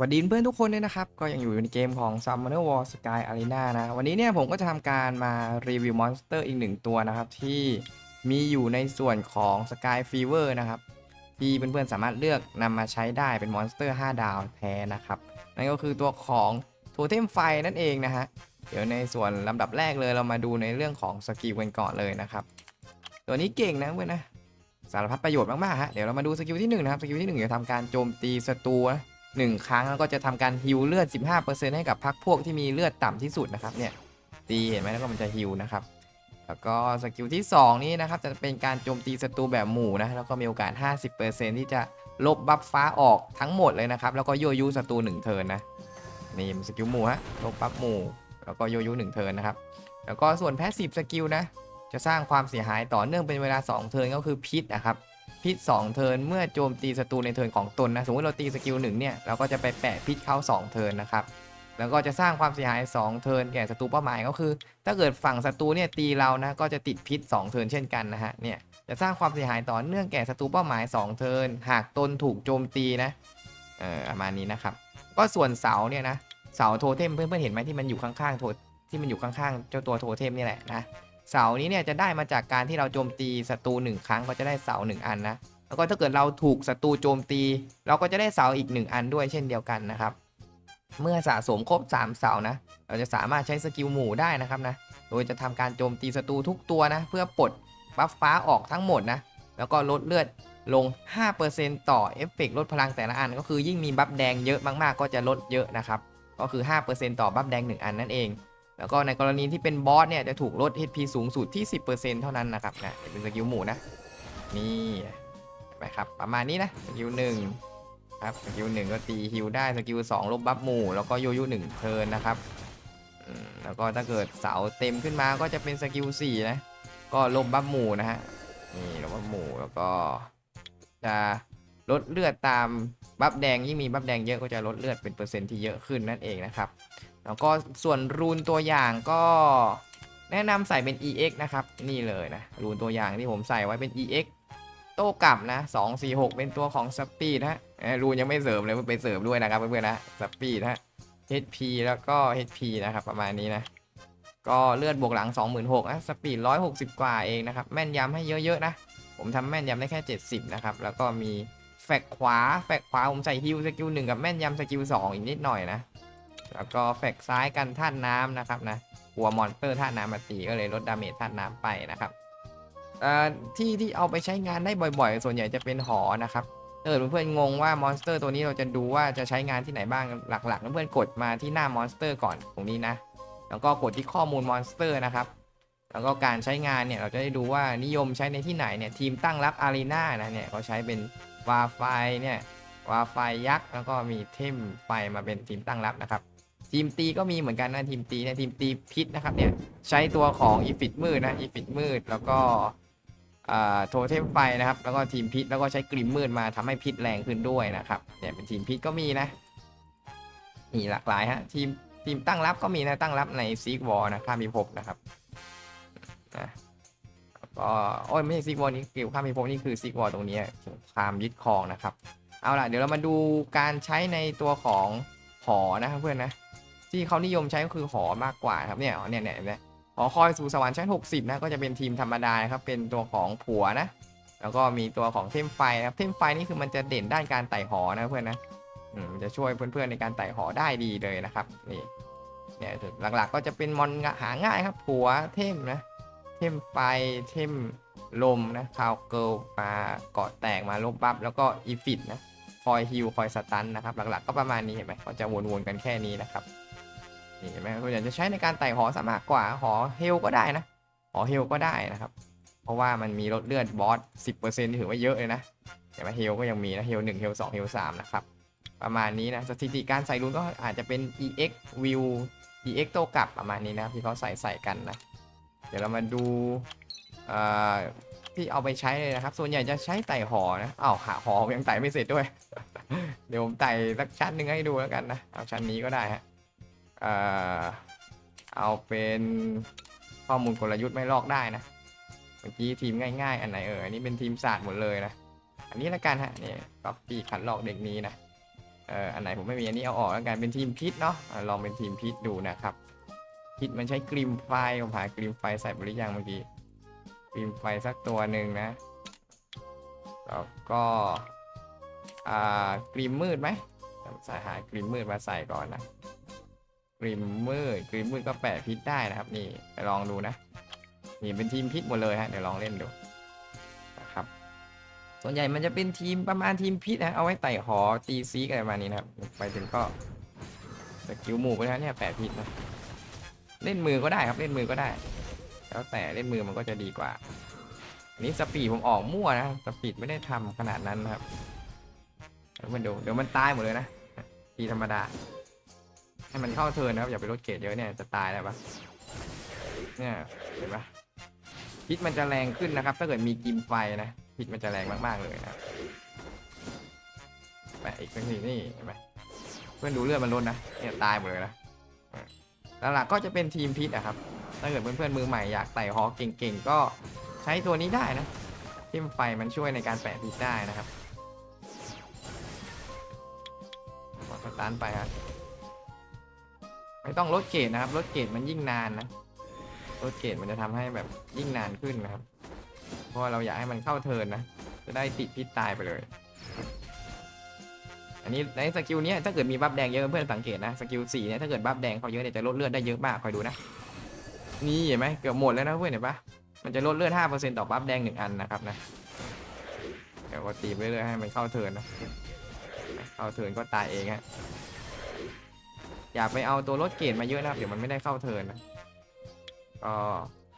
สวัสดีเพื่อนทุกคนเลยนะครับ ก็ยังอยู่ในเกมของ Summoner War Sky Arena นะ วันนี้เนี่ยผมก็จะทำการมารีวิวมอนสเตอร์อีกหนึ่งตัวนะครับ ที่มีอยู่ในส่วนของ Sky Fever นะครับ ที่เพื่อนๆสามารถเลือกนำมาใช้ได้เป็นมอนสเตอร์ 5 ดาวแท้นะครับ นั่นก็คือตัวของโทเทมไฟนั่นเองนะฮะ เดี๋ยวในส่วนลำดับแรกเลยเรามาดูในเรื่องของสกิลกันก่อนเลยนะครับ ตัวนี้เก่งนะเพื่อนนะสารพัดประโยชน์มากๆฮะ เดี๋ยวเรามาดูสกิลที่หนึ่งนะครับ สกิลที่หนึ่งจะทำการโจมตีศัตรูนะ หนึ่งครั้งแล้วก็จะทำการฮิวเลือด 15%ให้กับพักพวกที่มีเลือดต่ำที่สุดนะครับเนี่ยตีเห็นไหมแล้วก็มันจะฮิวนะครับแล้วก็สกิลที่ 2 นี้นะครับจะเป็นการโจมตีศัตรูแบบหมู่นะแล้วก็มีโอกาส 50%ที่จะลบบัฟฟ้าออกทั้งหมดเลยนะครับแล้วก็โยยุศัตรู1เทิร์นนะนี่มันสกิลหมู่ฮะลบบัฟหมู่แล้วก็โยยุ1เทิร์นนะครับแล้วก็ส่วนแพสซีฟสกิลนะจะสร้างความเสียหายต่อเนื่องเป็นเวลา 2 เทิร์นก็คือพิษนะครับ พิษ 2 เทิร์นเมื่อโจมตีศัตรูในเทิร์นของตนนะสมมติเราตีสกิลหนึ่งเนี่ยเราก็จะไปแปะพิษเข้า 2 เทิร์นนะครับแล้วก็จะสร้างความเสียหาย 2 เทิร์นแก่ศัตรูเป้าหมายก็คือ ถ้าเกิดฝั่งศัตรูเนี่ยตีเรานะก็จะติดพิษ 2 เทิร์นเช่นกันนะฮะเนี่ยจะสร้างความเสียหายต่อเนื่องแก่ศัตรูเป้าหมาย 2 เทิร์นหากตนถูกโจมตีนะเออประมาณนี้นะครับก็ส่วนเสาเนี่ยนะเสาโทเทมเพื่อนๆเห็นไหมที่มันอยู่ข้างๆโทที่มันอยู่ข้างๆเจ้าตัวโทเทมนี่แหละนะ เสานี้เนี่ยจะได้มาจากการที่เราโจมตีศัตรูหนึ่งครั้งก็จะได้เสาหนึ่งอันนะ แล้วก็ถ้าเกิดเราถูกศัตรูโจมตี เราก็จะได้เสาอีกหนึ่งอันด้วยเช่นเดียวกันนะครับ เมื่อสะสมครบ 3 เสานะ เราจะสามารถใช้สกิลหมู่ได้นะครับนะ โดยจะทำการโจมตีศัตรูทุกตัวนะ เพื่อปลดบัฟฟ้าออกทั้งหมดนะ แล้วก็ลดเลือดลง 5%ต่อเอฟเฟกต์ลดพลังแต่ละอัน ก็คือยิ่งมีบัฟแดงเยอะมากๆ ก็จะลดเยอะนะครับ ก็คือ 5%ต่อบัฟแดง 1 อันนั่นเอง แล้วก็ในกรณีที่เป็นบอสเนี่ยจะถูกลด HP สูงสุดที่ 10%เท่านั้นนะครับนะเป็นสกิลหมู่นะ นี่ไหมครับประมาณนี้นะสกิลหนึ่งครับสกิลหนึ่งก็ตีฮิวได้สกิลสองลบบัฟหมู่แล้วก็โยโยุหนึ่งเทินนะครับแล้วก็ถ้าเกิดเสาเต็มขึ้นมาก็จะเป็นสกิลสี่นะก็ลบบัฟหมู่นะฮะนี่ลบบัฟหมู่แล้วก็จะลดเลือดตามบัฟแดงยิ่งมีบัฟแดงเยอะก็จะลดเลือดเป็นเปอร์เซ็นต์ที่เยอะขึ้นนั่นเองนะครับ แล้วก็ส่วนรูนตัวอย่างก็แนะนำใส่เป็น EX นะครับ นี่เลยนะ รูนตัวอย่างที่ผมใส่ไว้เป็น EX โต้กลับนะ 246 เป็นตัวของสปีดฮะรูนยังไม่เสริมเลยมันไปเสริมด้วยนะครับเพื่อนๆนะสปีดฮะ HP แล้วก็ HP นะครับ ประมาณนี้นะ ก็เลือดบวกหลัง 26,000นะสปีด 160 กว่าเองนะครับ แม่นยำให้เยอะๆนะ ผมทำแม่นยำได้แค่ 70 นะครับ แล้วก็มีแฟกขวา แฟกขวาผมใส่ฮิวสกิลหนึ่งกับแม่นยำสกิลสองอีกนิดหน่อยนะ แล้วก็แฟกซ้ายกันธาตุน้ำนะครับนะหัวมอนสเตอร์ธาน้ำมาตีก็เลยลดดาเมจธาน้ำไปนะครับที่ที่เอาไปใช้งานได้บ่อยๆ ส่วนใหญ่จะเป็นหอนะครับถ้าเกิดเพื่อนๆงงว่ามอนสเตอร์ตัวนี้เราจะดูว่าจะใช้งานที่ไหนบ้างหลักๆเพื่อนๆกดมาที่หน้ามอนสเตอร์ก่อนตรงนี้นะ แล้วก็กดที่ข้อมูลมอนสเตอร์นะครับ แล้วก็การใช้งานเนี่ยเราจะได้ดูว่านิยมใช้ในที่ไหนเนี่ยทีมตั้งรับอารีนานะเนี่ยเขาใช้เป็นวาไฟเนี่ย วาไฟยักษ์แล้วก็มีเทมไฟมาเป็นทีมตั้งรับนะครับ ทีมตีก็มีเหมือนกันนะทีมตีเนี่ยทีมตีพิษนะครับเนี่ยใช้ตัวของอีฟิตมืดนะอีฟิตมืดแล้วก็โทเทมไฟนะครับ แล้วก็ทีมพิษแล้วก็ใช้กริมมืดมาทำให้พิษแรงขึ้นด้วยนะครับเนี่ยเป็นทีมพิษก็มีนะมีหลากหลายฮะทีมทีมตั้งรับก็มีนะตั้งรับในซีกวอลนะข้ามพิภพนะครับนะก็โอ้ยไม่ใช่ซีกวอลนี่เกี่ยวข้ามพิภพนี่คือซีกวอลตรงนี้สงครามยึดครองนะครับ เอาล่ะ เดี๋ยวเรามาดูการใช้ในตัวของหอนะครับเพื่อนนะ ที่เขานิยมใช้ก็คือหอมากกว่าครับเนี่ยเนี่ยเนี่ยเห็นไหมหอคอยสู่สวรรค์ชั้น 60 นะก็จะเป็นทีมธรรมดานะครับเป็นตัวของผัวนะ แล้วก็มีตัวของเทมไฟนะครับเทมไฟนี่คือมันจะเด่นด้านการไต่หอนะเพื่อนนะอืมมันจะช่วยเพื่อนๆในการไต่หอได้ดีเลยนะครับนี่เนี่ยหลักๆก็จะเป็นมอนหาง่ายครับผัวเทมนะเทมไฟเทมลมนะคาวเกิลมาเกาะแตกมาลบบัฟแล้วก็อีฟิตนะ อยฮิลคอยสตันนะครับ หลักๆก็ประมาณนี้เห็นไหมเขาจะวนๆกันแค่นี้นะครับนี่เห็นไหมส่วนใหญ่จะใช้ในการไต่หอซะมากกว่าหอเฮลก็ได้นะหอเฮลก็ได้นะครับ เพราะว่ามันมีลดเลือดบอส10%ถือว่าเยอะเลยนะเห็นไหมเฮลก็ยังมีนะเฮล1เฮล2เฮล3นะครับประมาณนี้นะสถิติการใส่รุนก็อาจจะเป็น EX view EX โตกลับประมาณนี้นะครับที่เขาใส่ใส่กันนะเดี๋ยวเรามาดู ที่เอาไปใช้เลยนะครับ ส่วนใหญ่จะใช้ไต่หอนะอ้าวหาหอยังไต่ไม่เสร็จด้วย เดี๋ยวผมไต่สักชั้นหนึ่งให้ดูแล้วกันนะ เอาชั้นนี้ก็ได้ฮะเอ่อเอาเป็นข้อมูลกลยุทธ์ไม่ลอกได้นะ เมื่อกี้ทีมง่าย ๆ อันไหนเอออันนี้เป็นทีมศาสตร์หมดเลยนะ อันนี้ละกันฮะนี่ก็ปีขันหลอกเด็กนี้นะ เอออันไหนผมไม่มีอันนี้เอาออกแล้วกันเป็นทีมพิษเนาะลองเป็นทีมพิษดูนะครับพิษมันใช้กริมไฟผมหากริมไฟใส่บริยังเมื่อกี้ กริมไฟสักตัวหนึ่งนะ แล้วก็ อ่ากริมมืดไหมใส่หากริมมืดมาใส่ก่อนนะกริมมืดกริมมืดก็แปะพิษได้นะครับนี่ไปลองดูนะนี่เป็นทีมพิษหมดเลยฮะเดี๋ยวลองเล่นดูนะครับ ส่วนใหญ่มันจะเป็นทีมประมาณทีมพิษนะเอาไว้ไต่หอตีซีกันประมาณนี้นะครับ ไปถึงก็สกิลหมู่ไปแล้วเนี่ยแปะพิษนะเล่นมือก็ได้ครับเล่นมือก็ได้ แล้วแต่เล่นมือมันก็จะดีกว่าอันนี้สปีดผมออกมั่วนะ สปีดไม่ได้ทำขนาดนั้นนะครับเดี๋ยวมันดูเดี๋ยวมันตายหมดเลยนะตีธรรมดา ให้มันเข้าเทิร์นนะครับอย่าไปลดเกรดเยอะเนี่ยจะตายแล้วปะเนี่ยเห็นปะพิษมันจะแรงขึ้นนะครับ ถ้าเกิดมีกิมไฟนะพิษมันจะแรงมากๆเลยนะแปะอีกสักทีนี่เห็นไหมเพื่อนดูเลือดมันลดนะเนี่ยตายหมดเลยนะแล้วหลักก็จะเป็นทีมพิษอะครับ ถ้าเกิดเพื่อนๆมือใหม่อยากไต่ฮอเก่งๆ ก็ใช้ตัวนี้ได้นะทิมไฟมันช่วยในการแปะพิษได้นะครับกดสตาร์ทไปครับไม่ต้องลดเกรดนะครับลดเกรดมันยิ่งนานนะลดเกรดมันจะทำให้แบบยิ่งนานขึ้นนะครับ เพราะเราอยากให้มันเข้าเทินนะจะได้ติดพิษตายไปเลย อันนี้ในสกิลนี้ถ้าเกิดมีบัฟแดงเยอะเพื่อนสังเกตนะสกิลสี่เนี่ยถ้าเกิดบัฟแดงเขาเยอะเนี่ยจะลดเลือดได้เยอะมากคอยดูนะ นี่เห็นไหมเกือบหมดแล้วนะเพื่อนเห็นปะมันจะลดเลือดห้าเปอร์เซ็นต์ต่อบัฟแดงหนึ่งอันนะครับนะเดี๋ยวก็ตีไปเรื่อยๆให้มันเข้าเทินนะเข้าเทินก็ตายเองฮะอย่าไปเอาตัวลดเกรดมาเยอะนะครับเดี๋ยวมันไม่ได้เข้าเทินนะก็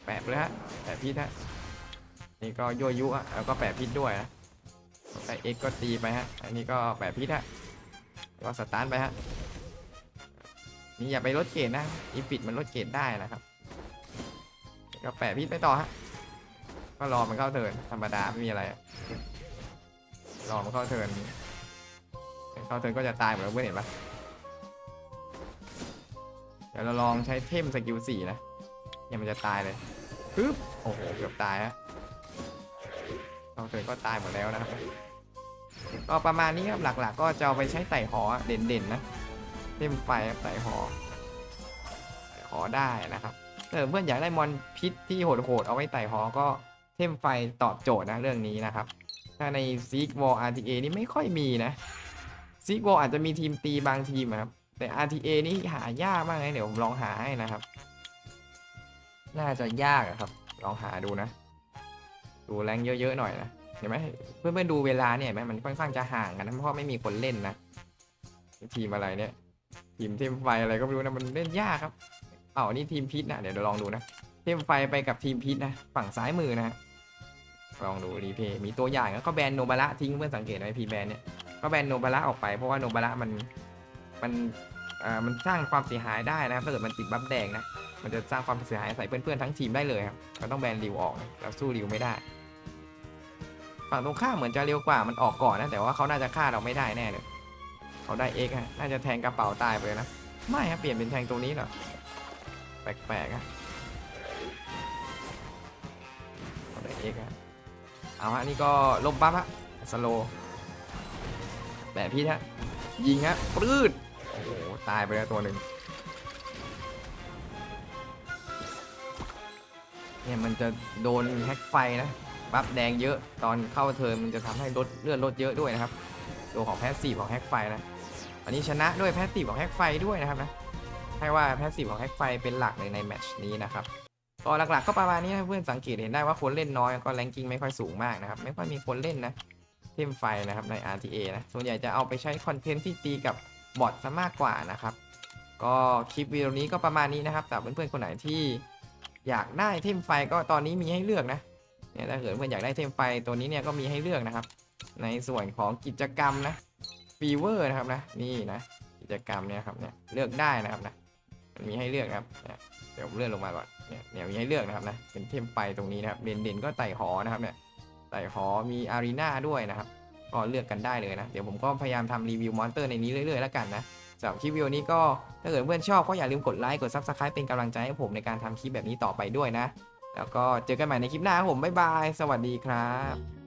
แปะเลยฮะแปะพิษฮะนี่ก็ยั่วยุอะแล้วก็แปะพิษด้วยนะใส่เอ็กก็ตีไปฮะอันนี้ก็แปะพิษฮะก็สตาร์ทไปฮะนี่อย่าไปลดเกรดนะอีปิดมันลดเกรดได้นะครับ ก็แปะพิษไปต่อฮะก็รอมันเข้าเทินธรรมดาไม่มีอะไร รอมันเข้าเทินเข้าเทินก็จะตายหมดแล้วเพื่อนเห็นปะเดี๋ยวเราลองใช้เทมสกิลสี่นะเนี่ยมันจะตายเลยปึ๊บโอ้โหเกือบตายฮะเข้าเทินก็ตายหมดแล้วนะครับก็ประมาณนี้ครับหลักๆ ก็จะเอาไปใช้ไต่หอเด่นๆนะเทมไฟไต่หอไต่หอได้นะครับ ถ้าเพื่อนอยากได้มอนพิษที่โหดๆเอาไว้ไต่หอก็เทมไฟตอบโจทย์นะเรื่องนี้นะครับ ถ้าในซีกวอล RTA นี่ไม่ค่อยมีนะซีกวอลอาจจะมีทีมตีบางทีมครับ แต่ RTA นี่หายากมากเลยเดี๋ยวผมลองหาให้นะครับ น่าจะยากครับ ลองหาดูนะ ดูแรงเยอะๆหน่อยนะเห็นไหมเพื่อนๆดูเวลาเนี่ยไหมมันค่อนข้างจะห่างกันนะเพราะไม่มีคนเล่นนะทีมอะไรเนี่ยทีมเทมไฟอะไรก็ไม่รู้นะมันเล่นยากครับ เอ้านี่ทีมพิษนะเดี๋ยวเราลองดูนะเทมไฟไปกับทีมพิษนะฝั่งซ้ายมือนะ ลองดูรีเพย์มีตัวอย่างแล้วก็แบนโนบาระทิ้งเพื่อนสังเกตไหมพีแบนเนี่ยก็แบนโนบาระออกไปเพราะว่าโนบาระมันมันอ่ามันสร้างความเสียหายได้นะครับถ้าเกิดมันติดบัฟแดงนะมันจะสร้างความเสียหายใส่เพื่อนๆทั้งทีมได้เลยครับเราต้องแบนริวออกเราสู้ริวไม่ได้ ฝั่งตรงข้ามเหมือนจะเร็วกว่ามันออกก่อนนะแต่ว่าเขาน่าจะฆ่าเราไม่ได้แน่เลยเขาได้เอ็กฮะน่าจะแทงกระเป๋าตายไปนะไม่ครับเปลี่ยนเป็นแทงตรงนี้เหรอ แปลกๆอะเอาได้เอกอะเอาฮะนี่ก็ลบปั๊บฮะสโลแบบพี่ฮะยิงฮะปลื้ดโอ้โหตายไปแล้วตัวหนึ่งเนี่ยมันจะโดนแฮกไฟนะบัฟแดงเยอะตอนเข้าเทิร์นมันจะทำให้ลดเลือดลดเยอะด้วยนะครับ ตัวของแพสซีฟของแฮกไฟนะอันนี้ชนะด้วยแพสซีฟของแฮกไฟด้วยนะครับนะ ให้ว่าแพสซีฟของแฮกไฟเป็นหลักเลยในแมตช์นี้นะครับก็หลักๆก็ประมาณนี้นะเพื่อนสังเกตเห็นได้ว่าคนเล่นน้อยก็แรงกิ้งไม่ค่อยสูงมากนะครับ ไม่ค่อยมีคนเล่นนะเทมไฟนะครับใน RTA นะส่วนใหญ่จะเอาไปใช้คอนเทนต์ที่ตีกับบอทซะมากกว่านะครับ ก็คลิปวิดีโอนี้ก็ประมาณนี้นะครับแต่เพื่อนๆคนไหนที่อยากได้เทมไฟก็ตอนนี้มีให้เลือกนะเนี่ยถ้าเกิดเพื่อนอยากได้เทมไฟตัวนี้เนี่ยก็มีให้เลือกนะครับ ในส่วนของกิจกรรมนะฟีเวอร์นะครับนะนี่นะกิจกรรมเนี่ยครับเนี่ยเลือกได้นะครับนะ มีให้เลือกนะครับเดี๋ยวผมเลื่อนลงมาก่อนเนี่ยเนี่ยมีให้เลือกนะครับนะเป็นเทมไฟตรงนี้นะครับเด่นเด่นๆก็ไต่หอนะครับเนี่ยไต่หอมีอารีนาด้วยนะครับก็เลือกกันได้เลยนะ เดี๋ยวผมก็พยายามทำรีวิวมอนเตอร์ในนี้เรื่อยๆแล้วกันนะสำหรับคลิปวิดีโอนี้ก็ถ้าเกิดเพื่อนชอบก็อย่าลืมกดไลค์กด Subscribe เป็นกำลังใจให้ผมในการทำคลิปแบบนี้ต่อไปด้วยนะ แล้วก็เจอกันใหม่ในคลิปหน้าผมบ๊ายบาย สวัสดีครับ